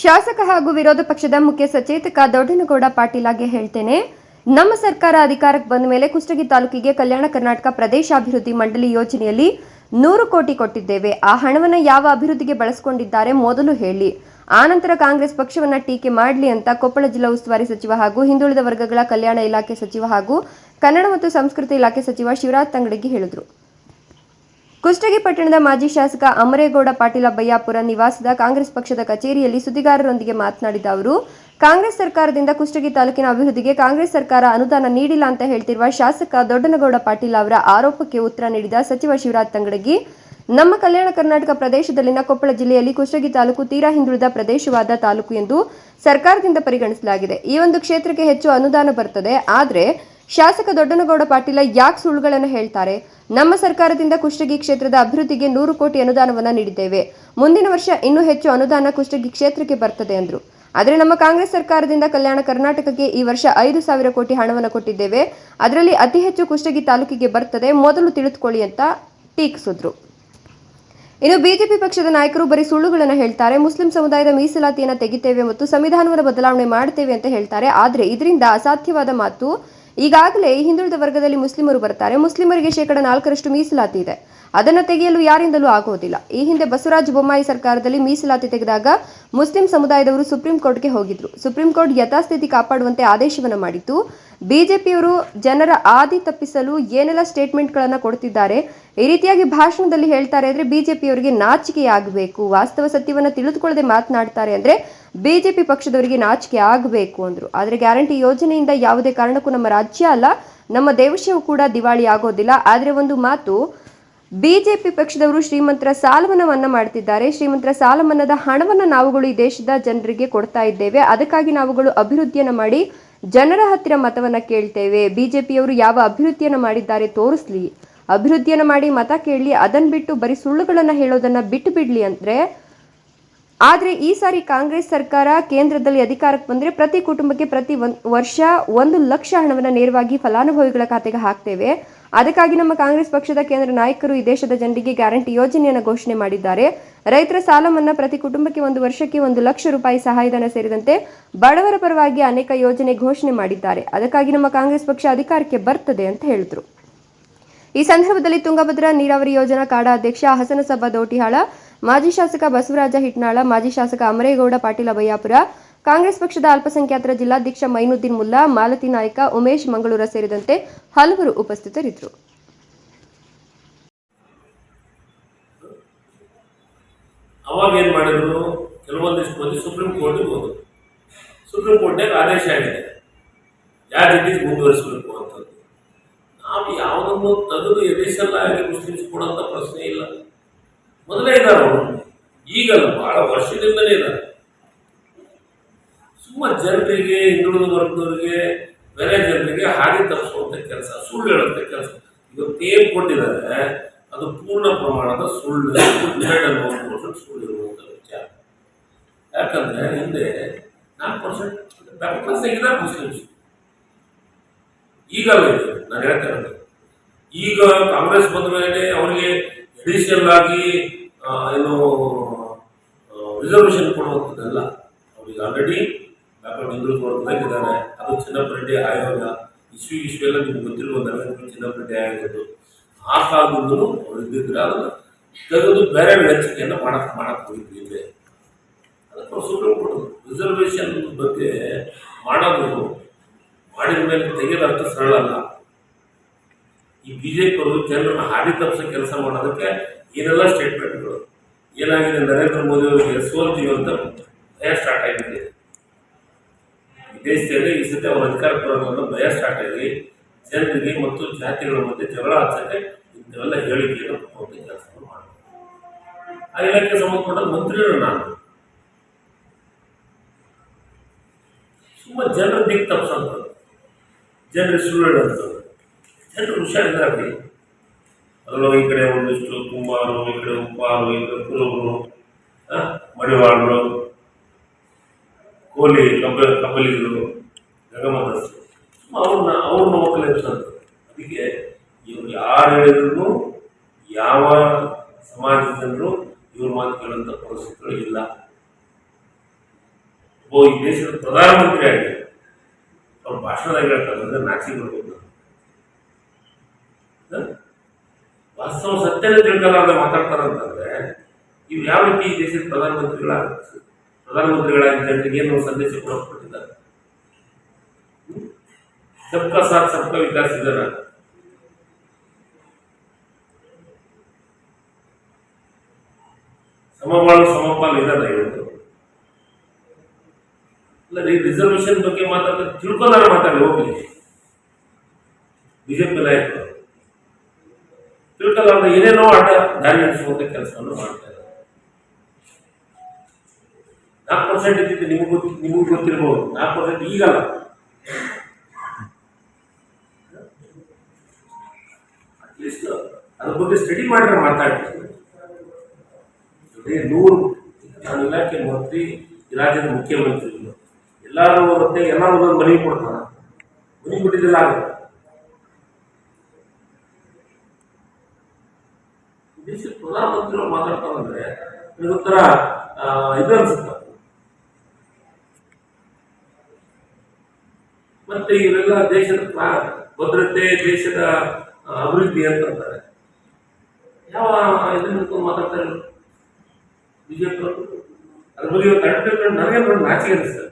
ಶಾಸಕ ಹಾಗೂ ವಿರೋಧ ಪಕ್ಷದ ಮುಖ್ಯ ಸಚೇತಕ ದೊಡ್ಡನಗೌಡ ಪಾಟೀಲಾಗೆ ಹೇಳ್ತೇನೆ, ನಮ್ಮ ಸರ್ಕಾರ ಅಧಿಕಾರಕ್ಕೆ ಬಂದ ಮೇಲೆ ಕುಷ್ಟಗಿ ತಾಲೂಕಿಗೆ ಕಲ್ಯಾಣ ಕರ್ನಾಟಕ ಪ್ರದೇಶಾಭಿವೃದ್ಧಿ ಮಂಡಳಿ ಯೋಜನೆಯಲ್ಲಿ ನೂರು ಕೋಟಿ ಕೊಟ್ಟಿದ್ದೇವೆ. ಆ ಹಣವನ್ನು ಯಾವ ಅಭಿವೃದ್ಧಿಗೆ ಬಳಸಿಕೊಂಡಿದ್ದಾರೆ ಮೊದಲು ಹೇಳಿ. ಆನಂತರ ಕಾಂಗ್ರೆಸ್ ಪಕ್ಷವನ್ನ ಟೀಕೆ ಮಾಡಲಿ ಅಂತ ಕೊಪ್ಪಳ ಜಿಲ್ಲಾ ಉಸ್ತುವಾರಿ ಸಚಿವ ಹಾಗೂ ಹಿಂದುಳಿದ ವರ್ಗಗಳ ಕಲ್ಯಾಣ ಇಲಾಖೆ ಸಚಿವ ಹಾಗೂ ಕನ್ನಡ ಮತ್ತು ಸಂಸ್ಕೃತಿ ಇಲಾಖೆ ಸಚಿವ ಶಿವರಾಜ್ ತಂಗಡಗಿ ಹೇಳಿದರು. ಕುಷ್ಟಗಿ ಪಟ್ಟಣದ ಮಾಜಿ ಶಾಸಕ ಅಮರೇಗೌಡ ಪಾಟೀಲ ಬಯ್ಯಾಪುರ ನಿವಾಸದ ಕಾಂಗ್ರೆಸ್ ಪಕ್ಷದ ಕಚೇರಿಯಲ್ಲಿ ಸುದ್ದಿಗಾರರೊಂದಿಗೆ ಮಾತನಾಡಿದ ಅವರು, ಕಾಂಗ್ರೆಸ್ ಸರ್ಕಾರದಿಂದ ಕುಷ್ಟಗಿ ತಾಲೂಕಿನ ಅಭಿವೃದ್ಧಿಗೆ ಕಾಂಗ್ರೆಸ್ ಸರ್ಕಾರ ಅನುದಾನ ನೀಡಿಲ್ಲ ಅಂತ ಹೇಳ್ತಿರುವ ಶಾಸಕ ದೊಡ್ಡನಗೌಡ ಪಾಟೀಲ್ ಅವರ ಆರೋಪಕ್ಕೆ ಉತ್ತರ ನೀಡಿದ ಸಚಿವ ಶಿವರಾಜ್ ತಂಗಡಗಿ, ನಮ್ಮ ಕಲ್ಯಾಣ ಕರ್ನಾಟಕ ಪ್ರದೇಶದಲ್ಲಿನ ಕೊಪ್ಪಳ ಜಿಲ್ಲೆಯಲ್ಲಿ ಕುಷ್ಟಗಿ ತಾಲೂಕು ತೀರಾ ಹಿಂದುಳಿದ ಪ್ರದೇಶವಾದ ತಾಲೂಕು ಎಂದು ಸರ್ಕಾರದಿಂದ ಪರಿಗಣಿಸಲಾಗಿದೆ. ಈ ಒಂದು ಕ್ಷೇತ್ರಕ್ಕೆ ಹೆಚ್ಚು ಅನುದಾನ ಬರ್ತದೆ ಆದರೆ ಶಾಸಕ ದೊಡ್ಡನಗೌಡ ಪಾಟೀಲ ಯಾಕೆ ಸುಳ್ಳುಗಳನ್ನು ಹೇಳ್ತಾರೆ? ನಮ್ಮ ಸರ್ಕಾರದಿಂದ ಕುಷ್ಟಗಿ ಕ್ಷೇತ್ರದ ಅಭಿವೃದ್ಧಿಗೆ ನೂರು ಕೋಟಿ ಅನುದಾನವನ್ನು ನೀಡಿದ್ದೇವೆ. ಮುಂದಿನ ವರ್ಷ ಇನ್ನೂ ಹೆಚ್ಚು ಅನುದಾನ ಕುಷ್ಟಗಿ ಕ್ಷೇತ್ರಕ್ಕೆ ಬರ್ತದೆ ಎಂದರು ಆದರೆ ನಮ್ಮ ಕಾಂಗ್ರೆಸ್ ಸರ್ಕಾರದಿಂದ ಕಲ್ಯಾಣ ಕರ್ನಾಟಕಕ್ಕೆ ಈ ವರ್ಷ ಐದು ಸಾವಿರ ಕೋಟಿ ಹಣವನ್ನು ಕೊಟ್ಟಿದ್ದೇವೆ. ಅದರಲ್ಲಿ ಅತಿ ಹೆಚ್ಚು ಕುಷ್ಟಗಿ ತಾಲೂಕಿಗೆ ಬರ್ತದೆ. ಮೊದಲು ತಿಳಿದುಕೊಳ್ಳಿ ಅಂತ ಟೀಕಿಸಿದ್ರು. ಇನ್ನು ಬಿಜೆಪಿ ಪಕ್ಷದ ನಾಯಕರು ಬರೀ ಸುಳ್ಳುಗಳನ್ನು ಹೇಳ್ತಾರೆ. ಮುಸ್ಲಿಂ ಸಮುದಾಯದ ಮೀಸಲಾತಿಯನ್ನು ತೆಗಿತೇವೆ ಮತ್ತು ಸಂವಿಧಾನವನ್ನು ಬದಲಾವಣೆ ಮಾಡ್ತೇವೆ ಅಂತ ಹೇಳ್ತಾರೆ. ಆದರೆ ಇದರಿಂದ ಅಸಾಧ್ಯವಾದ ಮಾತು ಈಗಾಗಲೇ ಹಿಂದುಳಿದ ವರ್ಗದಲ್ಲಿ ಮುಸ್ಲಿಮರು ಬರ್ತಾರೆ. ಮುಸ್ಲಿಮರಿಗೆ ಶೇಕಡ ನಾಲ್ಕರಷ್ಟು ಮೀಸಲಾತಿ ಇದೆ. ಅದನ್ನು ತೆಗೆಯಲು ಯಾರಿಂದಲೂ ಆಗುವುದಿಲ್ಲ. ಈ ಹಿಂದೆ ಬಸವರಾಜ ಬೊಮ್ಮಾಯಿ ಸರ್ಕಾರದಲ್ಲಿ ಮೀಸಲಾತಿ ತೆಗೆದಾಗ ಮುಸ್ಲಿಂ ಸಮುದಾಯದವರು ಸುಪ್ರೀಂ ಕೋರ್ಟ್ಗೆ ಹೋಗಿದ್ರು. ಸುಪ್ರೀಂ ಕೋರ್ಟ್ ಯಥಾಸ್ಥಿತಿ ಕಾಪಾಡುವಂತೆ ಆದೇಶವನ್ನು ಮಾಡಿತ್ತು. ಬಿಜೆಪಿಯವರು ಜನರ ಆದಿ ತಪ್ಪಿಸಲು ಏನೆಲ್ಲ ಸ್ಟೇಟ್ಮೆಂಟ್ಗಳನ್ನು ಕೊಡ್ತಿದ್ದಾರೆ ಈ ರೀತಿಯಾಗಿ ಭಾಷಣದಲ್ಲಿ ಹೇಳ್ತಾರೆ ಅಂದ್ರೆ ಬಿಜೆಪಿಯವರಿಗೆ ನಾಚಿಕೆಯಾಗಬೇಕು, ವಾಸ್ತವ ಸತ್ಯವನ್ನು ತಿಳಿದುಕೊಳ್ಳದೆ ಮಾತನಾಡ್ತಾರೆ ಅಂದ್ರೆ ಬಿಜೆಪಿ ಪಕ್ಷದವರಿಗೆ ನಾಚಿಕೆ ಆಗಬೇಕು ಅಂದ್ರು. ಆದರೆ ಗ್ಯಾರಂಟಿ ಯೋಜನೆಯಿಂದ ಯಾವುದೇ ಕಾರಣಕ್ಕೂ ನಮ್ಮ ರಾಜ್ಯ ಅಲ್ಲ, ನಮ್ಮ ದೇವಶವು ಕೂಡ ದಿವಾಳಿ ಆಗೋದಿಲ್ಲ. ಆದರೆ ಒಂದು ಮಾತು ಬಿಜೆಪಿ ಪಕ್ಷದವರು ಶ್ರೀಮಂತರ ಸಾಲವನ್ನು ಮನ್ನಾ ಮಾಡ್ತಿದ್ದಾರೆ. ಶ್ರೀಮಂತರ ಸಾಲ ಹಣವನ್ನು ನಾವುಗಳು ಈ ದೇಶದ ಜನರಿಗೆ ಕೊಡ್ತಾ ಇದ್ದೇವೆ. ಅದಕ್ಕಾಗಿ ನಾವುಗಳು ಅಭಿವೃದ್ಧಿಯನ್ನು ಮಾಡಿ ಜನರ ಹತ್ತಿರ ಮತವನ್ನ ಕೇಳ್ತೇವೆ. ಬಿಜೆಪಿಯವರು ಯಾವ ಅಭಿವೃದ್ಧಿಯನ್ನು ಮಾಡಿದ್ದಾರೆ ತೋರಿಸ್ಲಿ. ಅಭಿವೃದ್ಧಿಯನ್ನು ಮಾಡಿ ಮತ ಕೇಳಲಿ. ಅದನ್ನು ಬಿಟ್ಟು ಬರೀ ಸುಳ್ಳುಗಳನ್ನು ಹೇಳೋದನ್ನ ಬಿಟ್ಟು ಬಿಡಲಿ ಅಂದ್ರೆ ಆದರೆ ಈ ಸಾರಿ ಕಾಂಗ್ರೆಸ್ ಸರ್ಕಾರ ಕೇಂದ್ರದಲ್ಲಿ ಅಧಿಕಾರಕ್ಕೆ ಬಂದರೆ ಪ್ರತಿ ಕುಟುಂಬಕ್ಕೆ ಪ್ರತಿ ವರ್ಷ ಒಂದು ಲಕ್ಷ ಹಣವನ್ನು ನೇರವಾಗಿ ಫಲಾನುಭವಿಗಳ ಖಾತೆಗೆ ಹಾಕ್ತೇವೆ. ಅದಕ್ಕಾಗಿ ನಮ್ಮ ಕಾಂಗ್ರೆಸ್ ಪಕ್ಷದ ಕೇಂದ್ರ ನಾಯಕರು ಈ ದೇಶದ ಜನರಿಗೆ ಗ್ಯಾರಂಟಿ ಯೋಜನೆಯನ್ನು ಘೋಷಣೆ ಮಾಡಿದ್ದಾರೆ. ರೈತರ ಸಾಲ ಪ್ರತಿ ಕುಟುಂಬಕ್ಕೆ ಒಂದು ವರ್ಷಕ್ಕೆ ಒಂದು ಲಕ್ಷ ರೂಪಾಯಿ ಸಹಾಯಧನ ಸೇರಿದಂತೆ ಬಡವರ ಪರವಾಗಿ ಅನೇಕ ಯೋಜನೆ ಘೋಷಣೆ ಮಾಡಿದ್ದಾರೆ. ಅದಕ್ಕಾಗಿ ನಮ್ಮ ಕಾಂಗ್ರೆಸ್ ಪಕ್ಷ ಅಧಿಕಾರಕ್ಕೆ ಬರ್ತದೆ ಅಂತ ಹೇಳಿದ್ರು. ಈ ಸಂದರ್ಭದಲ್ಲಿ ತುಂಗಭದ್ರಾ ನೀರಾವರಿ ಯೋಜನಾ ಕಾಡಾ ಅಧ್ಯಕ್ಷ ಹಸನಸಭಾ ದೋಟಿಹಾಳ, ಮಾಜಿ ಶಾಸಕ ಬಸವರಾಜ ಹಿಟ್ನಾಳ, ಮಾಜಿ ಶಾಸಕ ಅಮರೇಗೌಡ ಪಾಟೀಲ ಬಯ್ಯಾಪುರ ಕಾಂಗ್ರೆಸ್ ಪಕ್ಷದ ಅಲ್ಪಸಂಖ್ಯಾತರ ಜಿಲ್ಲಾಧ್ಯಕ್ಷ ಮೈನುದ್ದೀನ್ ಮುಲ್ಲಾ, ಮಾಲತಿ ನಾಯಕ ಉಮೇಶ್ ಮಂಗಳೂರ ಸೇರಿದಂತೆ ಹಲವರು ಉಪಸ್ಥಿತರಿದ್ದರು. ಅವಾಗ ಏನು ಮಾಡಿದ್ರು? ಕೆಲವೊಂದಿಷ್ಟು ಮಂದಿ ಸುಪ್ರೀಂ ಕೋರ್ಟಿಗೆ ಹೋದ್ರು. ಸುಪ್ರೀಂ ಕೋರ್ಟ್ನಾಗ ಆದೇಶ ಆಗಿದೆ. ಯಾವ ರೀತಿ ಮುಂದುವರಿಸಬೇಕು ಅಂತಂದು. ನಾವು ಯಾವುದನ್ನು ತೆಗೆದು ಎದೇಶಲ್ಲ ಆಗಿ ಮುಸ್ಲಿಮ್ಸ್ ಕೊಡುವಂಥ ಪ್ರಶ್ನೆ ಇಲ್ಲ. ಮೊದಲೇ ಇದ್ದಾರೆ ಅವರು. ಈಗಲ್ಲ ಬಹಳ ವರ್ಷದಿಂದಲೇ ಇದ್ದಾರೆ. ಸುಮ್ಮ ಜನರಿಗೆ ಹಿಂದುಳಿದ ವರ್ಗದವರಿಗೆ, ಬೇರೆ ಜನರಿಗೆ ಹಾದಿ ತಪ್ಪಿಸುವಂಥ ಕೆಲಸ, ಸುಳ್ಳು ಹೇಳುವಂಥ ಕೆಲಸ. ಇವತ್ತು ಏನು ಕೊಟ್ಟಿದ್ದಾರೆ, ಅದು ಪೂರ್ಣ ಪ್ರಮಾಣದ ಸುಳ್ಳು ಹನ್ನೆರಡು ಪರ್ಸೆಂಟ್ ಸುಳ್ಳು ಇರುವಂಥ ವಿಚಾರ. ಯಾಕಂದ್ರೆ ಹಿಂದೆ ನಾಲ್ಕು ಪರ್ಸೆಂಟ್ ಕ್ಲಾಸ್ ತೆಗೆದಾರೆ ಮುಸ್ಲಿಮ್ಸ್ ನಾನು ಹೇಳ್ತಾ ಇರೋದು. ಈಗ ಕಾಂಗ್ರೆಸ್ ಬಂದ ಮೇಲೆ ಅವರಿಗೆ ಜುಡಿಷಿಯಲ್ ಆಗಿ ಏನು ರಿಸರ್ವೇಷನ್ ಕೊಡುವಂಥದ್ದಲ್ಲ ಅವ್ರಿಗೆ ಆಲ್ರೆಡಿ ಬ್ಯಾಕ್ವರ್ಡ್ ಹಿಂದುಳಿದ ವರ್ಗದಾಗಿದ್ದಾರೆ ಅದು ಚಿನ್ನಪ್ಪರೆಡ್ಡಿ ಆಯೋಗ. ಇಶ್ಯೂ ಇಶ್ಯೂ ಎಲ್ಲ ನಿಮ್ಗೆ ಗೊತ್ತಿರುವ ನನಗೆ ಚಿನ್ನಪ್ಪರೆಡ್ಡಿ ಆಯೋಗದ್ದು. ಆ ಕಾಲದಿಂದಲೂ ಅವ್ರು ಇದ್ದಿದ್ರೆ ಅದನ್ನು ತೆಗೆದು ಬೇರೆ ವ್ಯಚ್ಚಿಕೆಯನ್ನು ಮಾಡಕ್ಕೆ ಮಾಡಕ್ಕೆ ಇಲ್ಲಿ ಅದಕ್ಕೆ ಸುಪ್ರೀಂ ಕೋರ್ಟ್ ರಿಸರ್ವೇಷನ್ ಬಗ್ಗೆ ಮಾಡೋದು ಮಾಡಿದ ಮೇಲೆ ತೆಗೆಯೋದು ಅಷ್ಟು ಸರಳ ಅಲ್ಲ. ಈ ಬಿಜೆಪಿಯವರು ಜನರನ್ನು ಹಾದಿ ತಪ್ಪಿಸೋ ಕೆಲಸ ಮಾಡೋದಕ್ಕೆ ಏನೆಲ್ಲ ಸ್ಟೇಟ್ಮೆಂಟ್ಗಳು ಏನಾಗಿದೆ ನರೇಂದ್ರ ಮೋದಿ ಅವರಿಗೆ ಸೋಲ್ತೀವಿ ಅಂತ ಭಯ ಸ್ಟಾರ್ಟ್ ಆಗಿದೆ. ದೇಶದಲ್ಲಿ ಈ ಸತಿ ಅವರ ಅಧಿಕಾರ ಬರೋದ್ರಿಂದ ಭಯ ಸ್ಟಾರ್ಟ್ ಆಗಿ ಜನರಿಗೆ ಮತ್ತು ಜಾತಿಗಳ ಮಧ್ಯೆ ಜಗಳ ಹಚ್ಚಕ್ಕೆ ಇಂಥವೆಲ್ಲ ಹೇಳಿಕೆಯನ್ನು ಕೊಡುವಂಥ ಕೆಲಸವನ್ನು ಮಾಡ್ತಾರೆ ಆ ಇಲಾಖೆ ಸಂಬಂಧಪಟ್ಟ ಮಂತ್ರಿಗಳು ನಾನು. ಸುಮ್ಮ ಜನರ ದಿಕ್ಕು ತಪ್ಪಿಸಂತ ಜನರ ಸುಳ್ಳು ಅಂತ ಜನರು ಹುಷಾರಿದ್ದಾರೆ ಅದರೊಳಗೆ ಈ ಕಡೆ ಒಂದಿಷ್ಟು ಕುಂಬಾರು ಈ ಕಡೆ ಉಪ್ಪಾರು ಈ ಕಡೆ ಕುರುಬರು ಮಡಿವಾಳರು ಕೋಲಿ ಕಬ್ಬ ಕಬ್ಬಲಿಗರು ಗಗಮದಸ್ಸು ಅವ್ರನ್ನ ಅವ್ರನ್ನ ಒಕ್ಕಲಿಸಂತ ಅದಕ್ಕೆ ಇವ್ರು ಯಾರು ಹೇಳಿದ್ರು, ಯಾವ ಸಮಾಜದ ಜನರು ಇವ್ರ ಮಾತು ಕೇಳುವಂಥ ಪರಿಸ್ಥಿತಿಗಳು ಇಲ್ಲ. ಓ ಈ ದೇಶದ ಪ್ರಧಾನಮಂತ್ರಿ ಆಗಿ ಅವ್ರ ಭಾಷಣದಾಗ ಹೇಳ್ತಾರೆ ನಾಚಿಕೆ ಬರ್ಬೋದು? ವಾಸ್ತವ ಸತ್ಯನೇ ತಿಳ್ಕೊಳ್ಳಾರ್ದೆ ಮಾತಾಡ್ತಾರಂತಂದ್ರೆ ಇವ್ರು ಯಾವ ರೀತಿ ಈ ದೇಶದ ಪ್ರಧಾನಮಂತ್ರಿಗಳ ಪ್ರಧಾನಮಂತ್ರಿಗಳಾಗಿ ಜನರಿಗೆ ಏನು ಸಂದೇಶ ಕೊಟ್ಟಿದ್ದಾರೆ ಸಬ್ಕಾ ಸಾಥ್ ಸಬ್ಕಾ ವಿಕಾಸ್ ಇದರ. ಸಮಬಾಳು ಸಮಪಾಲು ಇದಲ್ಲ ಇವತ್ತು. ಅಲ್ಲ, ಈ ರಿಸರ್ವೇಶನ್ ಬಗ್ಗೆ ಮಾತಾಡ್ತಾ ತಿಳ್ಕೊಂಡಾರ ಮಾತಾಡಿ ಹೋಗ್ಲಿ. ಬಿಜೆಪಿ ನಾಯಕರು. ತಿಳ್ಕೊಂಡ್ರೆ ಏನೇನೋ ಆಟ ದಾರಿ ನಡೆಸುವಂತ ಕೆಲಸವನ್ನು ಮಾಡ್ತಾ ಇದ್ದಾರೆ. ನಾಲ್ಕು ಪರ್ಸೆಂಟ್ ಇದ್ದಿದ್ದು ನಿಮಗೂ ನಿಮಗೂ ಗೊತ್ತಿರ್ಬೋದು. ನಾಲ್ಕು ಪರ್ಸೆಂಟ್ ಈಗಲ್ಲ. ಅಟ್ಲೀಸ್ಟ್ ಅದ್ರ ಬಗ್ಗೆ ಸ್ಟಡಿ ಮಾಡಿದ್ರೆ ಮಾತಾಡ್ತೀವಿ ನೂರು ನಾನು ಇಲಾಖೆ ಮಂತ್ರಿ ರಾಜ್ಯದ ಮುಖ್ಯಮಂತ್ರಿಗಳು ಎಲ್ಲರೂ ಮತ್ತೆ ಎಲ್ಲರೂ ಒಂದೊಂದು ಮನವಿ ಕೊಡ್ತಾರ. ಮನವಿ ಕೊಟ್ಟಿದ್ದೆಲ್ಲ ಆಗುತ್ತೆ ದೇಶದ ಪ್ರಧಾನಮಂತ್ರಿಗಳು ಮಾತಾಡ್ತಾರಂದ್ರೆ ಆ, ಇದು ಅನ್ಸುತ್ತೆ. ಮತ್ತೆ ಇವರೆಲ್ಲ ದೇಶದ ಭದ್ರತೆ, ದೇಶದ ಅಭಿವೃದ್ಧಿ ಅಂತಂತಾರೆ ಯಾವ ಇದನ್ನ ಮಾತಾಡ್ತಾರೆ? ಬಿಜೆಪಿ ಅದ್ರ ಬಗ್ಗೆ ಅಡ್ಡ ನನಗೆ ನಾಚಿಕೆ ಅನಿಸ್ತದೆ